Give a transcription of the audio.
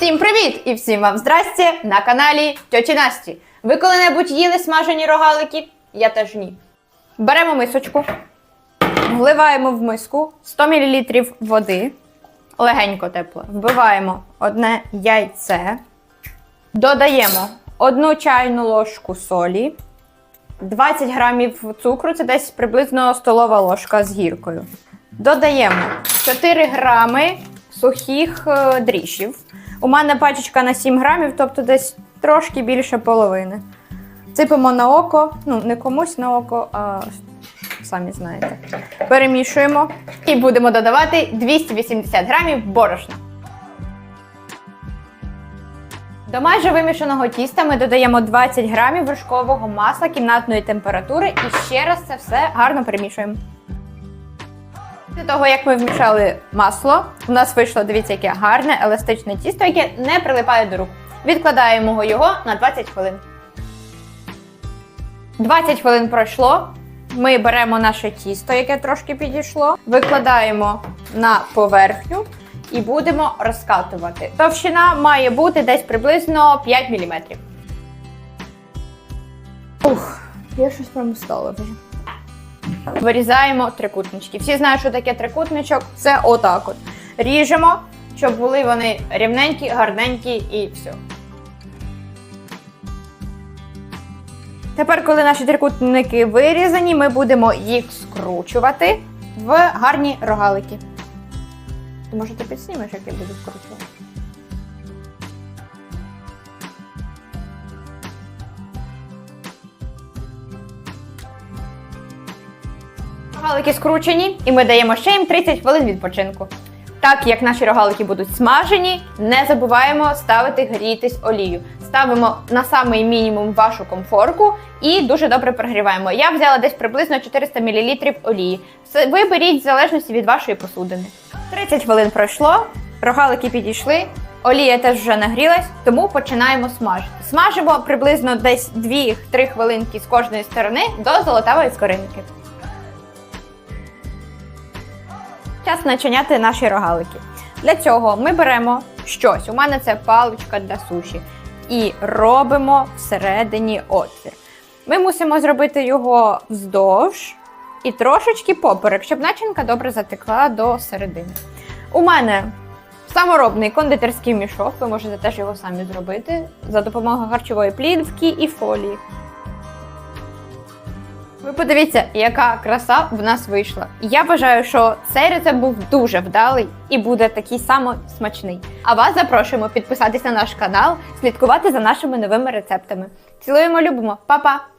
Всім привіт! І всім вам здрасте на каналі Тьоті Насті. Ви коли-небудь їли смажені рогалики? Я теж ні. Беремо мисочку, вливаємо в миску 100 мл води, легенько тепло. Вбиваємо одне яйце, додаємо одну чайну ложку солі, 20 грамів цукру, це десь приблизно столова ложка з гіркою. Додаємо 4 грами сухих е, дріжджів. У мене пачечка на 7 грамів, тобто десь трошки більше половини. Сипемо на око, ну не комусь на око, а самі знаєте. Перемішуємо і будемо додавати 280 грамів борошна. До майже вимішаного тіста ми додаємо 20 грамів вершкового масла кімнатної температури і ще раз це все гарно перемішуємо. Після того, як ми вмішали масло, у нас вийшло, дивіться, яке гарне еластичне тісто, яке не прилипає до рук. Відкладаємо його на 20 хвилин. 20 хвилин пройшло. Ми беремо наше тісто, яке трошки підійшло, викладаємо на поверхню і будемо розкатувати. Товщина має бути десь приблизно 5 мм. Ух, я щось прям стало вже. Вирізаємо трикутнички. Всі знають, що таке трикутничок. Це отак от. Ріжемо, щоб були вони рівненькі, гарненькі і все. Тепер, коли наші трикутники вирізані, ми будемо їх скручувати в гарні рогалики. Ти підснімеш, як я буду скручувати? Рогалики скручені, і ми даємо ще їм 30 хвилин відпочинку. Так як наші рогалики будуть смажені, не забуваємо ставити грітись олію. Ставимо на самий мінімум вашу комфорку і дуже добре прогріваємо. Я взяла десь приблизно 400 мл олії. Все- Ви беріть в залежності від вашої посудини. 30 хвилин пройшло, рогалики підійшли, олія теж вже нагрілась, тому починаємо смажити. Смажимо приблизно десь 2-3 хвилинки з кожної сторони до золотавої скоринки. Час начиняти наші рогалики. Для цього ми беремо щось. У мене це паличка для суші. І робимо всередині отвір. Ми мусимо зробити його вздовж і трошечки поперек, щоб начинка добре затекла до середини. У мене саморобний кондитерський мішок, ви можете теж його самі зробити за допомогою харчової плівки і фолії. Ви подивіться, яка краса в нас вийшла. Я вважаю, що цей рецепт був дуже вдалий і буде такий само смачний. А вас запрошуємо підписатися на наш канал, слідкувати за нашими новими рецептами. Цілуємо, любимо, Па-па!